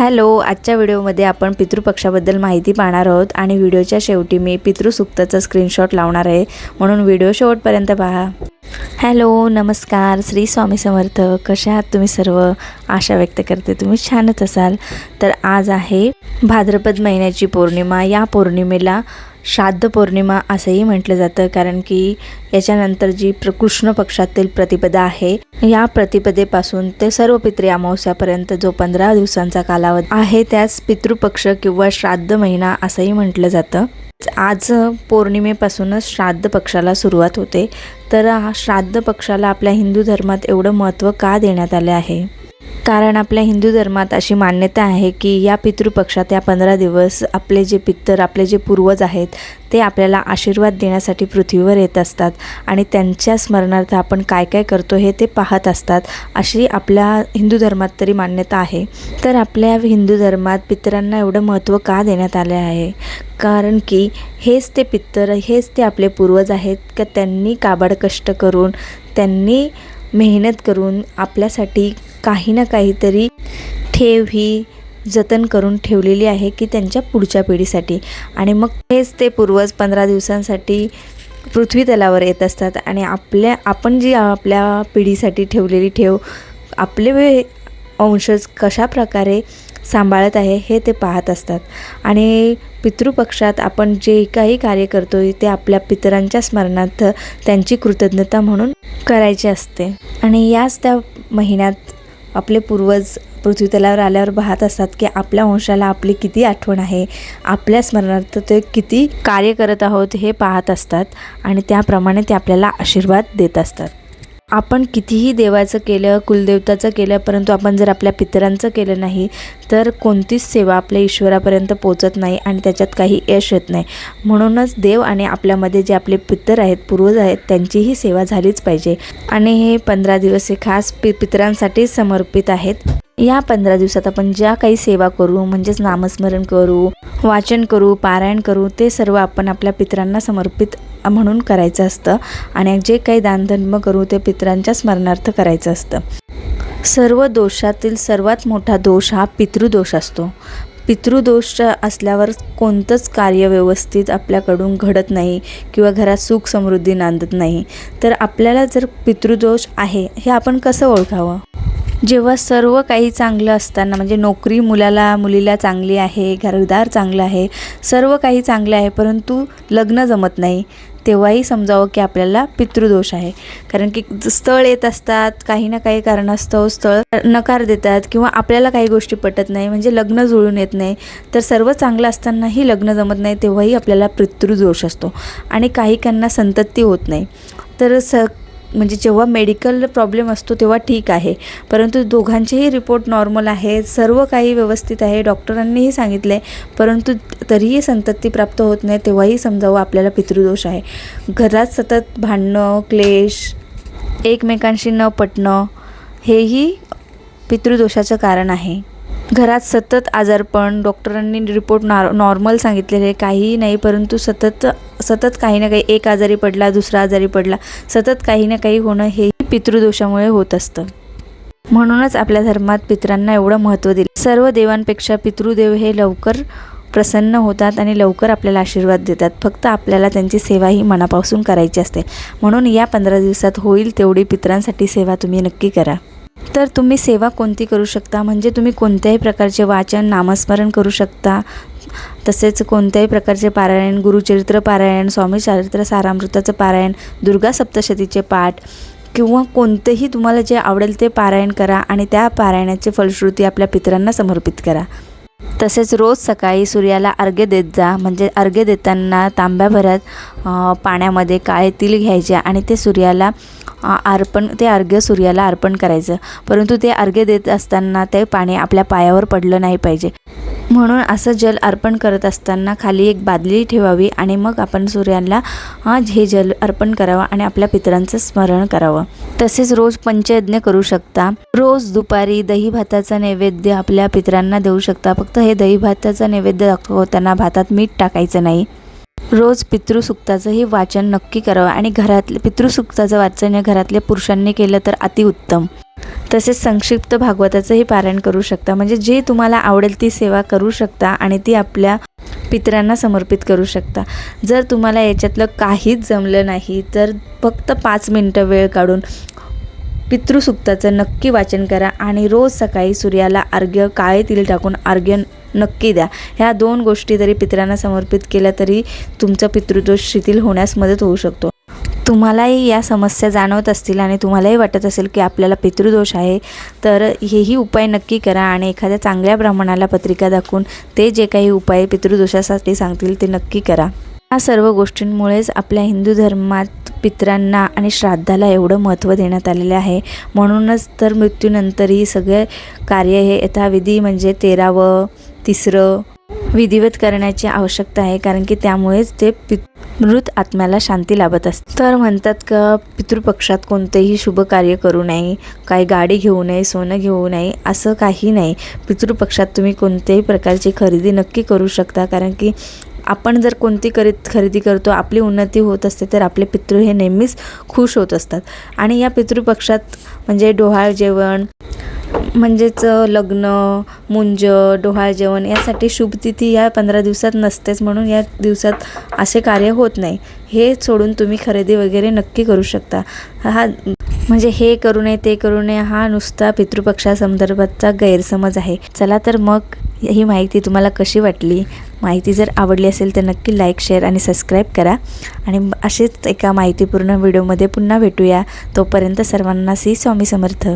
Hello आजच्या व्हिडिओमध्ये आपण पितृपक्षाबद्दल माहिती पाहणार आहोत आणि व्हिडिओच्या शेवटी मी पितृसुक्ताचा स्क्रीनशॉट लावणार आहे म्हणून व्हिडिओ शेवटपर्यंत पहा. हॅलो नमस्कार श्री स्वामी समर्थ. कशा आहात तुम्ही सर्व? आशा व्यक्त करते तुम्ही छानच असाल. तर आज आहे भाद्रपद महिन्याची पौर्णिमा. या पौर्णिमेला श्राद्ध पौर्णिमा असंही म्हटलं जातं कारण की याच्यानंतर जी प्र कृष्ण पक्षातील प्रतिपदा आहे या प्रतिपदेपासून ते सर्व पितृ अमावस्यापर्यंत जो पंधरा दिवसांचा कालावधी आहे त्यास पितृपक्ष किंवा श्राद्ध महिना असंही म्हटलं जातं. आज पौर्णिमेपासूनच श्राद्ध पक्षाला सुरुवात होते. तर श्राद्ध पक्षाला आपल्या हिंदू धर्मात एवढं महत्त्व का देण्यात आले आहे? कारण आपल्या हिंदू धर्मात अशी मान्यता आहे की या पितृपक्षात या पंधरा दिवस आपले जे पित्तर आपले जे पूर्वज आहेत ते आपल्याला आशीर्वाद देण्यासाठी पृथ्वीवर येत असतात आणि त्यांच्या स्मरणार्थ आपण काय काय करतो हे ते पाहत असतात अशी आपल्या हिंदू धर्मात तरी मान्यता आहे. तर आपल्या हिंदू धर्मात पितरांना एवढं महत्त्व का देण्यात आले आहे? कारण की हेच ते पित्तर हेच ते आपले पूर्वज आहेत का त्यांनी काबाड कष्ट करून त्यांनी मेहनत करून आपल्यासाठी काही ना काहीतरी ठेव ही जतन करून ठेवलेली आहे की त्यांच्या पुढच्या पिढीसाठी. आणि मग हेच ते पूर्वज पंधरा दिवसांसाठी पृथ्वी तलावर येत असतात. आणि आपल्या आपण जी आपल्या पिढीसाठी ठेवलेली ठेव आपले अंशज कशाप्रकारे कशा प्रकारे सांभाळत आहे हे ते पाहत असतात. आणि पितृपक्षात आपण जे काही कार्य करतो ते आपल्या पितरांच्या स्मरणार्थ त्यांची कृतज्ञता म्हणून करायची असते. आणि याच त्या महिन्यात आपले पूर्वज पृथ्वी तलावर आल्यावर पाहत असतात की आपल्या वंशाला आपली किती आठवण आहे. आपल्या स्मरणार्थ ते किती कार्य करत आहोत हे पाहत असतात आणि त्याप्रमाणे ते आपल्याला आशीर्वाद देत असतात. आपण कितीही देवाचं केलं कुलदेवताचं केलं परंतु आपण जर आपल्या पितरांचं केलं नाही तर कोणतीच सेवा आपल्या ईश्वरापर्यंत पोचत नाही आणि त्याच्यात काही यश येत नाही. म्हणूनच देव आणि आपल्यामध्ये जे आपले पितर आहेत पूर्वज आहेत त्यांचीही सेवा झालीच पाहिजे. आणि हे पंधरा दिवस हे खास पि पितरांसाठी समर्पित आहेत. या पंधरा दिवसात आपण ज्या काही सेवा करू म्हणजेच नामस्मरण करू वाचन करू पारायण करू ते सर्व आपण आपल्या पितरांना समर्पित म्हणून करायचं असतं आणि जे काही दानधर्म करू ते पितरांच्या स्मरणार्थ करायचं असतं. सर्व दोषातील सर्वात मोठा दोष हा पितृदोष असतो. पितृदोष असल्यावर कोणतंच कार्य व्यवस्थित आपल्याकडून घडत नाही किंवा घरात सुख समृद्धी नांदत नाही. तर आपल्याला जर पितृदोष आहे हे आपण कसं ओळखावं? जेव्हा सर्व काही चांगलं असताना म्हणजे नोकरी मुलाला मुलीला चांगली आहे घरदार चांगलं आहे सर्व काही चांगलं आहे परंतु लग्न जमत नाही तेव्हाही समजावं की आपल्याला पितृदोष आहे. कारण की स्थळ येत असतात काही ना काही कारणास्तव स्थळ नकार देतात किंवा आपल्याला काही गोष्टी पटत नाही म्हणजे लग्न जुळून येत नाही. तर सर्व चांगलं असतानाही लग्न जमत नाही तेव्हाही आपल्याला पितृदोष असतो. आणि काही काहींना संतती होत नाही. तर स म्हणजे जेव्हा मेडिकल प्रॉब्लेम असतो तेव्हा ठीक आहे. परंतु दोघांचेही रिपोर्ट नॉर्मल आहे. सर्व काही व्यवस्थित आहे. डॉक्टरांनीही सांगितलं आहे परंतु तरीही संतती प्राप्त होत नाही तेव्हाही समजावं आपल्याला पितृदोष आहे. घरात सतत भांडणं क्लेश एकमेकांशी न पटणं हेही पितृदोषाचं कारण आहे. घरात सतत आजारपण डॉक्टरांनी रिपोर्ट नॉर नॉर्मल सांगितलेले काहीही नाही परंतु सतत सतत काही ना काही एक आजारी पडला दुसरा आजारी पडला सतत काही ना काही होणं हेही पितृदोषामुळे होत असतं. म्हणूनच आपल्या धर्मात पितरांना एवढं महत्त्व दिले. सर्व देवांपेक्षा पितृदेव हे लवकर प्रसन्न होतात आणि लवकर आपल्याला आशीर्वाद देतात. फक्त आपल्याला त्यांची सेवा ही मनापासून करायची असते. म्हणून या पंधरा दिवसात होईल तेवढी पितरांसाठी सेवा तुम्ही नक्की करा. तर तुम्ही सेवा कोणती करू शकता? म्हणजे तुम्ही कोणत्याही प्रकारचे वाचन नामस्मरण करू शकता. तसेच कोणत्याही प्रकारचे पारायण गुरुचरित्र पारायण स्वामी चारित्र सारामृताचं पारायण दुर्गा सप्तशतीचे पाठ किंवा कोणतेही तुम्हाला जे आवडेल ते पारायण करा आणि त्या पारायणाची फलश्रुती आपल्या पितरांना समर्पित करा. तसेच रोज सकाळी सूर्याला अर्घ्य देत जा. म्हणजे अर्घ्य देताना तांब्याभरात पाण्यामध्ये काळे तिल घ्यायचे आणि ते सूर्याला अर्पण ते अर्घ्य सूर्याला अर्पण करायचं. परंतु ते अर्घ्य देत असताना ते पाणी आपल्या पायावर पडलं नाही पाहिजे. म्हणून असं जल अर्पण करत असताना खाली एक बादली ठेवावी आणि मग आपण सूर्याला हे जल अर्पण करावं आणि आपल्या पितरांचं स्मरण करावं. तसेच रोज पंचयज्ञ करू शकता. रोज दुपारी दही भाताचा नैवेद्य आपल्या पितरांना देऊ शकता. फक्त हे दही भाताचा नैवेद्य दाखवताना भातात मीठ टाकायचं नाही. रोज पितृसुक्ताचंही वाचन नक्की करावं आणि घरातले पितृसुक्ताचं वाचन हे घरातल्या पुरुषांनी केलं तर अतिउत्तम. तसेच संक्षिप्त भागवताचंही पारायण करू शकता. म्हणजे जे तुम्हाला आवडेल ती सेवा करू शकता आणि ती आपल्या पितरांना समर्पित करू शकता. जर तुम्हाला याच्यातलं काहीच जमलं नाही तर फक्त पाच मिनटं वेळ काढून पितृसुक्ताचं नक्की वाचन करा आणि रोज सकाळी सूर्याला अर्घ्य काळे तिल टाकून अर्घ्य नक्की द्या. ह्या दोन गोष्टी जरी पितरांना समर्पित केल्या तरी तुमचा पितृदोष शिथिल होण्यास मदत होऊ शकतो. तुम्हालाही या समस्या जाणवत असतील आणि तुम्हालाही वाटत असेल की आपल्याला पितृदोष आहे तर हेही उपाय नक्की करा आणि एखाद्या चांगल्या ब्राह्मणाला पत्रिका दाखवून ते जे काही उपाय पितृदोषासाठी सांगतील ते नक्की करा. या सर्व गोष्टींमुळेच आपल्या हिंदू धर्मात पितरांना आणि श्राद्धाला एवढं महत्त्व देण्यात आलेलं आहे. म्हणूनच तर मृत्यूनंतरही सगळे कार्य हे यथाविधी म्हणजे तेरावं तिसरं विधिवत करण्याची आवश्यकता आहे कारण की त्यामुळेच ते पित मृत आत्म्याला शांती लाभत असते. तर म्हणतात का पितृपक्षात कोणतेही शुभ कार्य करू नये काही गाडी घेऊ नये सोनं घेऊ नये असं काही नाही. पितृपक्षात तुम्ही कोणत्याही प्रकारची खरेदी नक्की करू शकता कारण की आपण जर कोणती करीत खरेदी करतो आपली उन्नती होत असते तर आपले पितृ हे नेहमीच खुश होत असतात. आणि या पितृपक्षात म्हणजे डोहाळ जेवण म्हणजेच लग्न मुंज डोहाळ जेवण यासाठी शुभतिथी या पंधरा दिवसात नसतेच म्हणून या दिवसात असे कार्य होत नाही. हे सोडून तुम्ही खरेदी वगैरे नक्की करू शकता. हा म्हणजे हे करू नये ते करू नये हा नुसता पितृपक्षासंदर्भातचा गैरसमज आहे. चला तर मग ही माहिती तुम्हाला कशी वाटली? माहिती जर आवडली असेल तर नक्की लाईक शेअर आणि सबस्क्राईब करा. आणि असेच एका माहितीपूर्ण व्हिडिओमध्ये पुन्हा भेटूया. तोपर्यंत सर्वांना श्री स्वामी समर्थ.